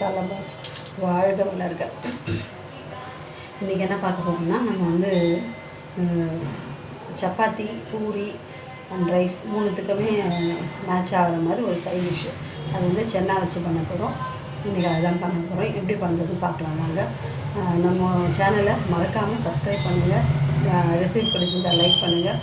Masala box வாழ்க வளர்க இன்றைக்கி என்ன பார்க்க போகிறோம்னா நம்ம வந்து சப்பாத்தி பூரி அண்ட் ரைஸ் மூணுத்துக்குமே மேட்ச் ஆகிற மாதிரி ஒரு சைட் டிஷ் அது வந்து சென்னா வச்சு பண்ண போகிறோம் இன்றைக்கி அதுதான் பண்ண போகிறோம் எப்படி பண்ணுறதுன்னு பார்க்கலாம் வாங்க. நம்ம சேனலை மறக்காமல் சப்ஸ்கிரைப் பண்ணுங்கள் ரெசிபி பிடிச்சிருந்தால் லைக் பண்ணுங்கள்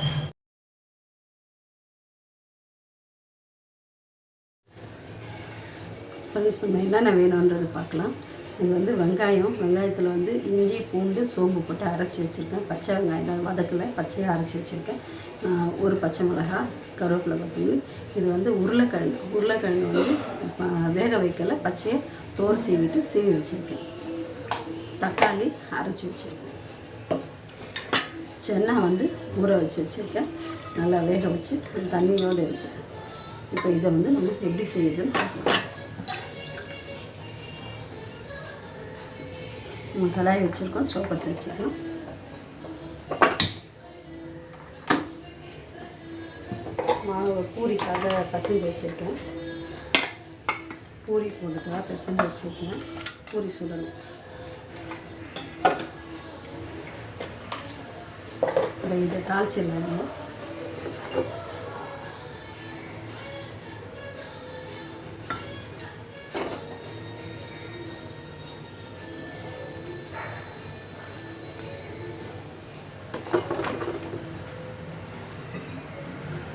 ஃபர்ஸ்ட் நம்ம என்னென்ன வேணுன்றது பார்க்கலாம். இது வந்து வெங்காயம். வெங்காயத்தில் வந்து இஞ்சி பூண்டு சோம்பு போட்டு அரைச்சி வச்சுருக்கேன். பச்சை வெங்காயம் தான் வதக்கலை. பச்சையாக அரைச்சி வச்சுருக்கேன். ஒரு பச்சை மிளகாய் கருவேப்பிலை பற்றி இது வந்து உருளைக்கிழங்கு. உருளைக்கிழங்கு வந்து வேக வைக்கல. பச்சையை தோல் சீவிட்டு சீவி வச்சுருக்கேன். தக்காளி அரைச்சி வச்சுருக்கேன். சென்னா வந்து ஊற வச்சு வச்சுருக்கேன். நல்லா வேக வச்சு தண்ணியோடு இருக்குது இப்போ இதை வந்து நம்ம எப்படி செய்யுதுன்னு பார்க்கலாம். நம்ம கடாய் வச்சுருக்கோம். ஸ்டவ் பற்ற வச்சுக்கலாம் மாவு பூரிக்காக பசஞ்சு வச்சுருக்கேன். பூரி போடுறதுக்காக பசஞ்சு வச்சுருக்கேன். பூரி சுடணும். இப்போ இதை தாளிச்சிடலாம்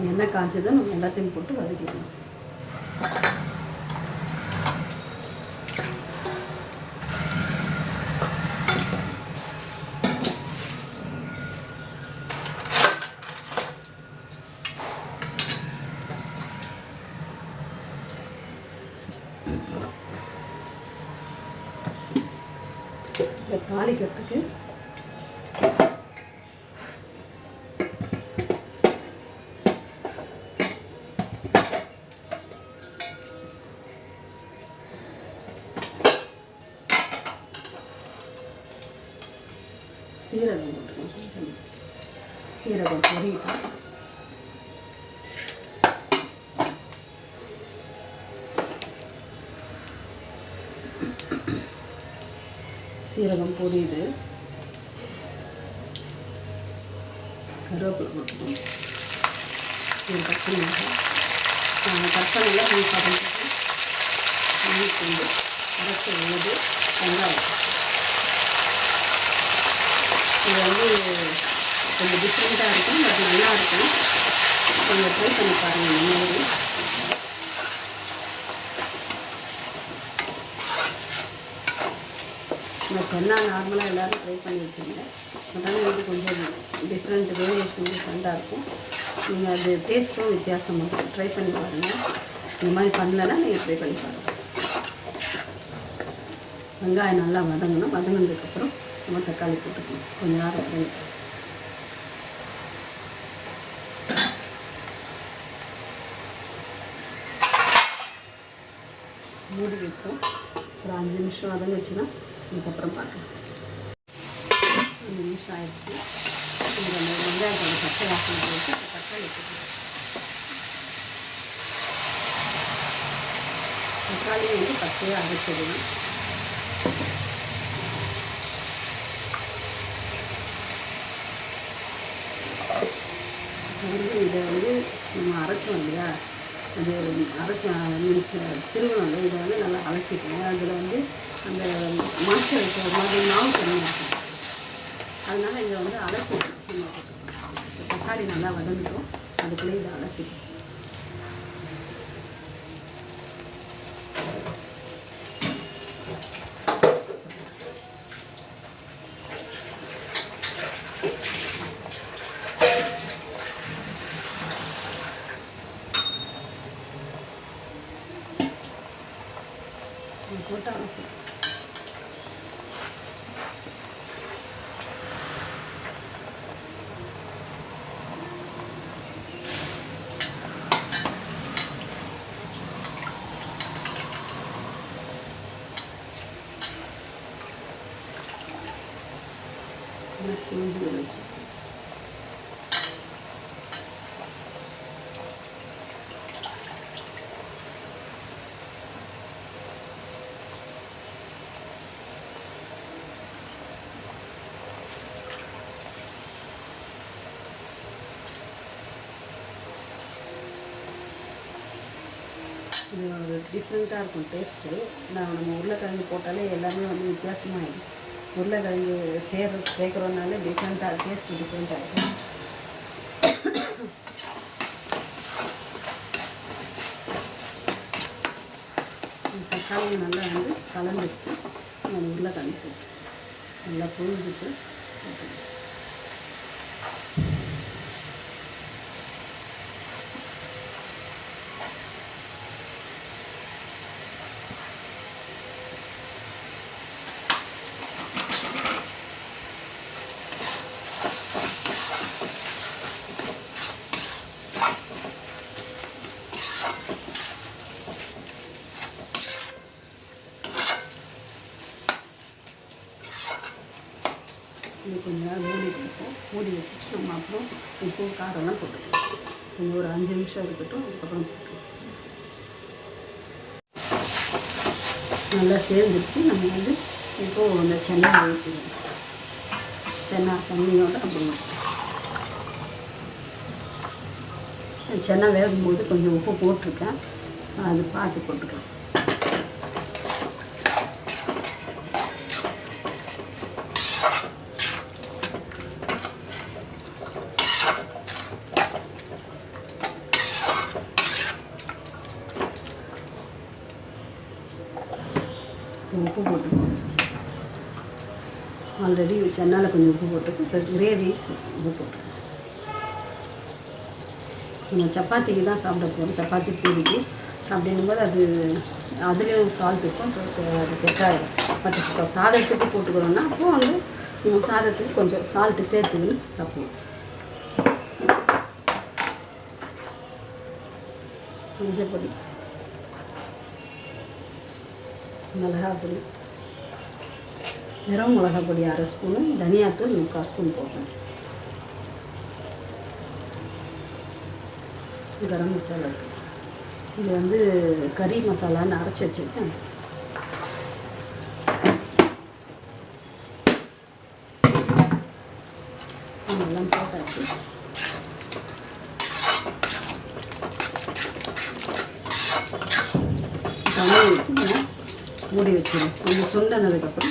எண்ணெய் காய்ச்சதும் நம்ம எல்லாத்தையும் போட்டு வதக்கிடணும். தாளிக்கிறதுக்கு சீரகம் பொரியுது. கருவேப்பிலை போட்டுக்கணும். ஒரு பச்சை மிளகாய் கற்பனையில் கொஞ்சம் பதம் போட்டு இஞ்சி பூண்டு அரைச்ச உழுது வெங்காயம் இது வந்து கொஞ்சம் டிஃப்ரெண்ட்டாக இருக்கும் பட் நல்லா இருக்கும். கொஞ்சம் ட்ரை பண்ணி பாருங்கள் இந்த மாதிரி சென்னா நார்மலாக எல்லோரும் ட்ரை பண்ணியிருக்கீங்க பட் ஆனால் இது கொஞ்சம் டிஃப்ரெண்ட் வேரியேஷன் டிஃப்ரெண்ட்டாக இருக்கும். நீங்கள் அது டேஸ்ட்டும் வித்தியாசமாக இருக்கும் ட்ரை பண்ணி பாருங்கள் இந்த மாதிரி பண்ணலைன்னா நீங்கள் ட்ரை பண்ணி பாருங்கள் வெங்காயம் நல்லா வதங்கணும். வதங்கினதுக்கப்புறம் நம்ம தக்காளி போட்டுக்கணும் கொஞ்சம் நேரம் வதங்கி. மூடி வைப்போம். ஒரு அஞ்சு நிமிஷம் வதங்குச்சுன்னா அதுக்கப்புறம் பார்க்கலாம் ரெண்டு நிமிஷம் ஆயிடுச்சு. இந்த அந்த வெங்காயத்தோட பச்சை வாசனை போட்டு தக்காளி எடுத்துக்கலாம் தக்காளி வந்து பச்சையாக அரைச்சிடணும் வந்து இதை வந்து நம்ம அரைச்சோம் இல்லையா? அது அரைச்ச மீன்ஸ் திருவண்ணம் இதை வந்து நல்லா அலசிக்கணும். அதில் வந்து அந்த மாய்ச்சல் இருக்கிற மாதிரி மாவு தண்ணி இருக்கும். அதனால இதை வந்து அலசி தக்காளி நல்லா வதங்கிட்டோம். அதுக்குள்ளே இதை அலசிக்கும் நான் பிஞ்சு வச்சுக்கேன் இது ஒரு டிஃப்ரெண்ட்டாக இருக்கும் டேஸ்ட்டு நான் நம்ம உருளைக்கிழங்கு போட்டாலே எல்லாமே வந்து வித்தியாசமாகிடும் உருளைக்கிழங்கு சேர் சேர்க்குறோனாலே டிஃப்ரெண்ட்டாக டேஸ்ட் டிஃப்ரெண்ட்டாக இருக்கும் தக்காளி நல்லா வந்து கலந்துருச்சு. நம்ம உருளைக்கிழங்கு போட்டு நல்லா புழிஞ்சிட்டு இது கொஞ்சம் நேரம் மூடி வைப்போம் மூடி வச்சுட்டு நம்ம அப்புறம் உப்பு காரம்லாம் போட்டுக்கலாம். கொஞ்சம் ஒரு அஞ்சு நிமிஷம் இருக்கட்டும் அதுக்கப்புறம் போட்டுக்கலாம். நல்லா சேர்ந்துருச்சு. நம்ம வந்து இப்போது அந்த சென்னை ஊற்றிடுவோம் சென்னா தண்ணியோட அப்புறம் சென்னா வேகும்போது கொஞ்சம் உப்பு போட்டிருக்கேன். அது பார்த்து போட்டுக்கலாம் உப்பு போட்டுக்கணும் ஆல்ரெடி சென்னால் கொஞ்சம் உப்பு போட்டுருக்கு இப்போ கிரேவி உப்பு போட்டு. நம்ம சப்பாத்திக்கு தான் சாப்பிட போகிறோம் சப்பாத்தி பூரிக்கு. அப்படின்னும்போது அது அதுலேயும் சால்ட் இருக்கும் ஸோ அது செட் ஆகிடும் பட் இப்போ சாதத்துக்கு போட்டுக்கிறோன்னா அப்போ வந்து நம்ம சாதத்துக்கு கொஞ்சம் சால்ட்டு சேர்த்துக்கின்னு சாப்பிடுவோம் மஞ்சள் பொடி. மிளகாய் பொடி. வெறும் மிளகா பொடி அரை ஸ்பூனு தனியாத்தூள் முக்கால் ஸ்பூன் போடுறேன். கரம் மசாலா. இருக்கு. இது வந்து கறி மசாலான்னு அரைச்சி வச்சுருக்கேன். அதெல்லாம் போட்டாச்சு. தண்ணி ஊற்றி மூடி வச்சிடும் கொஞ்சம் சுண்டனதுக்கப்புறம்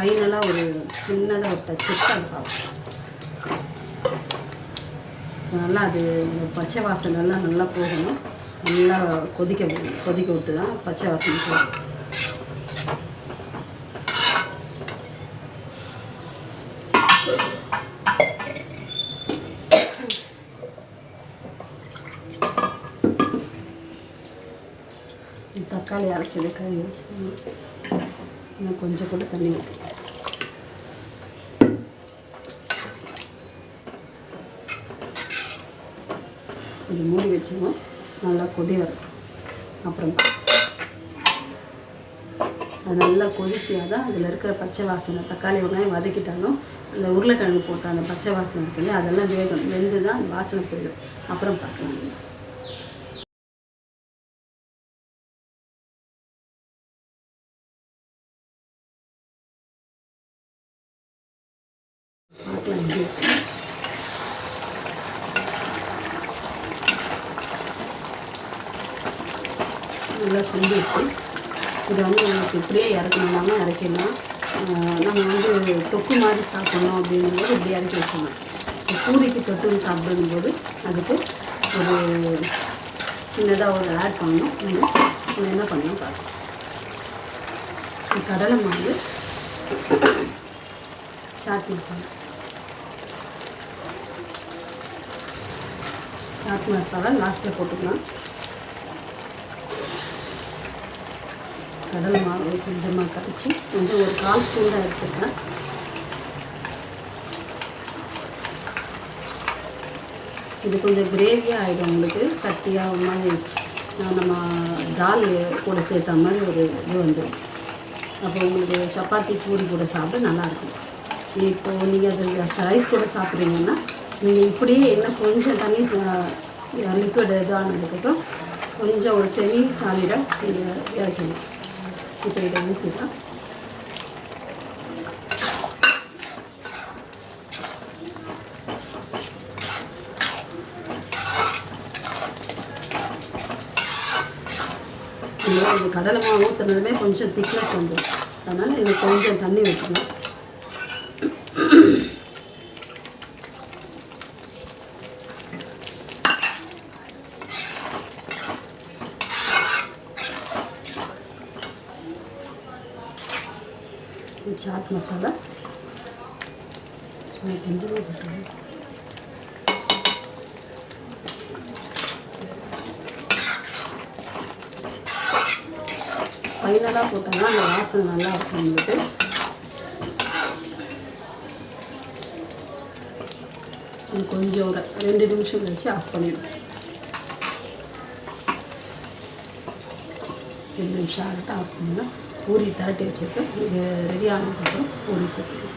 ஃபைனலாக ஒரு சின்னதாக ஒரு டச் வச்சு நல்லா அது பச்சை வாசனெல்லாம் நல்லா போகணும். நல்லா கொதிக்க கொதிக்க விட்டு தான் பச்சை வாசனை போகும். தக்காளி அரைச்சது கழுவி இன்னும் கொஞ்சம் கூட தண்ணி ஊற்றி கொஞ்சம் மூடி வச்சுக்கணும். நல்லா கொதி வரும் அப்புறம் அது நல்லா கொதிச்சியாக தான் அதில் இருக்கிற பச்சை வாசனை தக்காளி வெங்காயம் வதக்கிட்டாலும் அந்த உருளைக்கிழங்கு போட்ட அந்த பச்சை வாசனை இருக்குது அதெல்லாம் வேகணும். வெந்து தான் அந்த வாசனை போயிடும். அப்புறம் பார்க்கலாம். பார்க்கலாம் எப்படி நல்லா சுண்டிச்சு இது வந்து உங்களுக்கு இப்படியே இறக்கணும்னாலும் இறக்கிடலாம். நம்ம வந்து தொக்கு மாதிரி சாப்பிட்ணும் அப்படிங்கும்போது இப்படி இறக்கி வச்சிடலாம். பூரிக்கு தொட்டு சாப்பிடும்போது அதுக்கு ஒரு சின்னதாக ஒரு ஆட் பண்ணணும். நம்ம என்ன பண்ணணும் பார்க்கலாம். கடலை மாவு சாட் மசாலா. சாட் மசாலா லாஸ்ட்டில் போட்டுக்கலாம். கடலை மாவு கொஞ்சமாக கரைச்சி கொஞ்சம் ஒரு கால் ஸ்பூன் தான் எடுத்துருக்கேன் இது கொஞ்சம் கிரேவியாக ஆகிடும் உங்களுக்கு கட்டியாக மாதிரி நம்ம தால் கூட சேர்த்த மாதிரி ஒரு இது வந்துடும் அப்போ உங்களுக்கு சப்பாத்தி பூரி கூட சாப்பிட நல்லாயிருக்கும் இப்போ நீங்கள் அது ரைஸ் கூட சாப்பிட்றீங்கன்னா நீங்கள் இப்படியே இன்னும் கொஞ்சம் தண்ணி லிக்விட் இதானதுக்கப்புறம் கொஞ்சம் ஒரு செமி சாலிடாக நீங்கள் இறக்கணும் இப்போ இதை ஊற்றிக்கலாம் இந்த கடலை மாவு ஊற்றுனதுமே கொஞ்சம் திக்னஸ் வந்துடும் அதனால் எனக்கு கொஞ்சம் தண்ணி வைக்கணும் சாட் மசாலா சும்மா கொஞ்சமாக போட்டுருவேன் ஃபைனலாக போட்டோம்னா அந்த வாசனை நல்லா இருக்கும் உங்களுக்கு கொஞ்சம் ஒரு ரெண்டு நிமிஷம் கழிச்சு ஆஃப் பண்ணிடுவோம் ரெண்டு நிமிஷம் ஆகிட்டு ஆஃப் பண்ணால் பூரி திரட்டி வச்சுருக்கேன். இது ரெடி ஆனதுக்கப்புறம் பூரி சுற்றுக்கணும்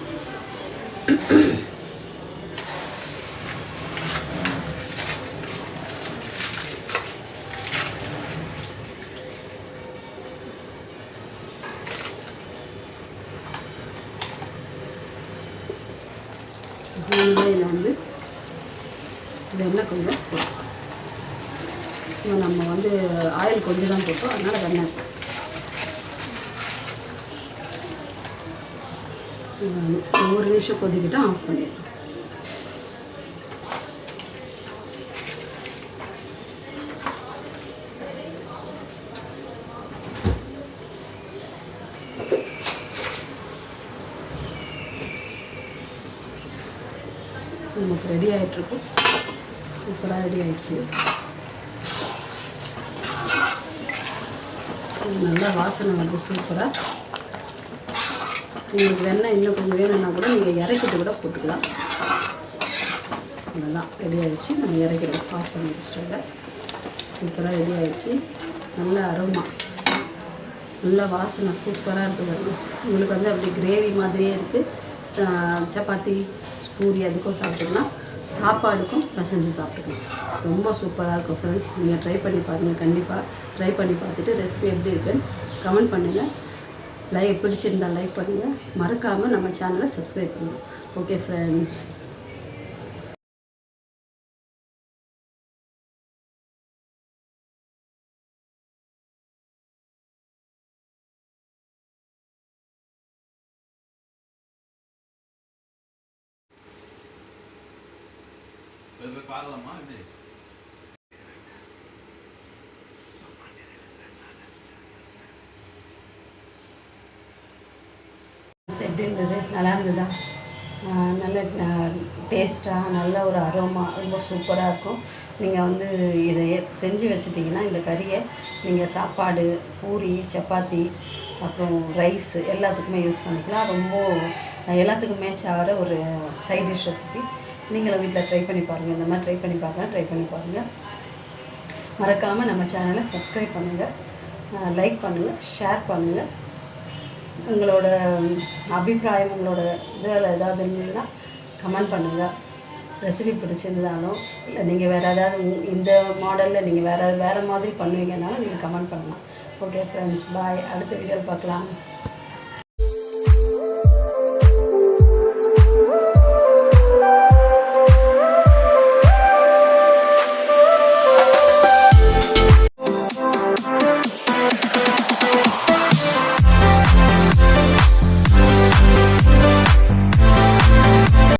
இதில் வந்து வெண்ணெய் கொஞ்சம் போட்டோம் இப்போ நம்ம வந்து ஆயில் கொஞ்சம் தான் போட்டோம். அதனால் வெண்ணெய் ஒரு நிமிஷம் கொதிக்கிட்டோம் ஆஃப் பண்ணிடுறோம் நமக்கு ரெடி ஆகிட்டுருக்கும் சூப்பராக ரெடி ஆகிடுச்சு நல்லா வாசனை வந்து சூப்பராக உங்களுக்கு வெண்ணெய் இன்னும் கொஞ்சம் வேணும்னா கூட நீங்கள் இறக்கிட்டு கூட போட்டுக்கலாம். நல்லா ரெடி ஆகிடுச்சு நம்ம இறக்கிடுவோம் ஆஃப் பண்ணி ஸ்டவ்வை சூப்பராக ரெடி ஆகிடுச்சு நல்ல அருமா நல்ல வாசனை. சூப்பராக இருக்குது உங்களுக்கு வந்து அப்படி கிரேவி மாதிரியே இருக்குது சப்பாத்தி பூரி அதுக்கும் சாப்பிட்டுக்கலாம். சாப்பாடுக்கும் பிசைஞ்சு சாப்பிட்டுக்கலாம். ரொம்ப சூப்பராக இருக்கும் ஃப்ரெண்ட்ஸ் நீங்கள் ட்ரை பண்ணி பாருங்கள் கண்டிப்பாக ட்ரை பண்ணி பார்த்துட்டு ரெசிபி எப்படி இருக்குன்னு கமெண்ட் பண்ணுங்கள் லைக் பிடிச்சிருந்தா லைக் பண்ணுங்கள் மறக்காமல் நம்ம சேனலை சப்ஸ்கிரைப் பண்ணுங்கள் ஓகே ஃப்ரெண்ட்ஸ் பார்க்கலாமா? எப்படி? எப்படி இருந்தது? நல்லா இருந்ததா? நல்ல டேஸ்ட்டாக நல்ல ஒரு அரோமா ரொம்ப சூப்பராக இருக்கும். நீங்கள் வந்து இதை செஞ்சு வச்சிட்டிங்கன்னா இந்த கறியை நீங்கள் சாப்பாடு பூரி சப்பாத்தி அப்புறம் ரைஸ் எல்லாத்துக்குமே யூஸ் பண்ணிக்கலாம். ரொம்ப எல்லாத்துக்கும் மேட்ச் ஆகிற ஒரு சைட் டிஷ் ரெசிபி நீங்களும் வீட்டில் ட்ரை பண்ணி பாருங்கள் இந்த மாதிரி ட்ரை பண்ணி பார்க்கலாம் ட்ரை பண்ணி பாருங்கள் மறக்காமல் நம்ம சேனலை சப்ஸ்கிரைப் பண்ணுங்கள் லைக் பண்ணுங்கள் ஷேர் பண்ணுங்கள் உங்களோட அபிப்பிராயம் உங்களோட இதில் ஏதாவது இருந்ததுன்னா கமெண்ட் பண்ணுங்கள் ரெசிபி பிடிச்சிருந்தாலும் இல்லை நீங்கள் வேறு ஏதாவது இந்த மாடலில் நீங்கள் வேறு வேறு மாதிரி பண்ணுவீங்கனாலும் நீங்கள் கமெண்ட் பண்ணலாம். ஓகே ஃப்ரெண்ட்ஸ் பாய் அடுத்த வீடியோவில் பார்க்கலாம்.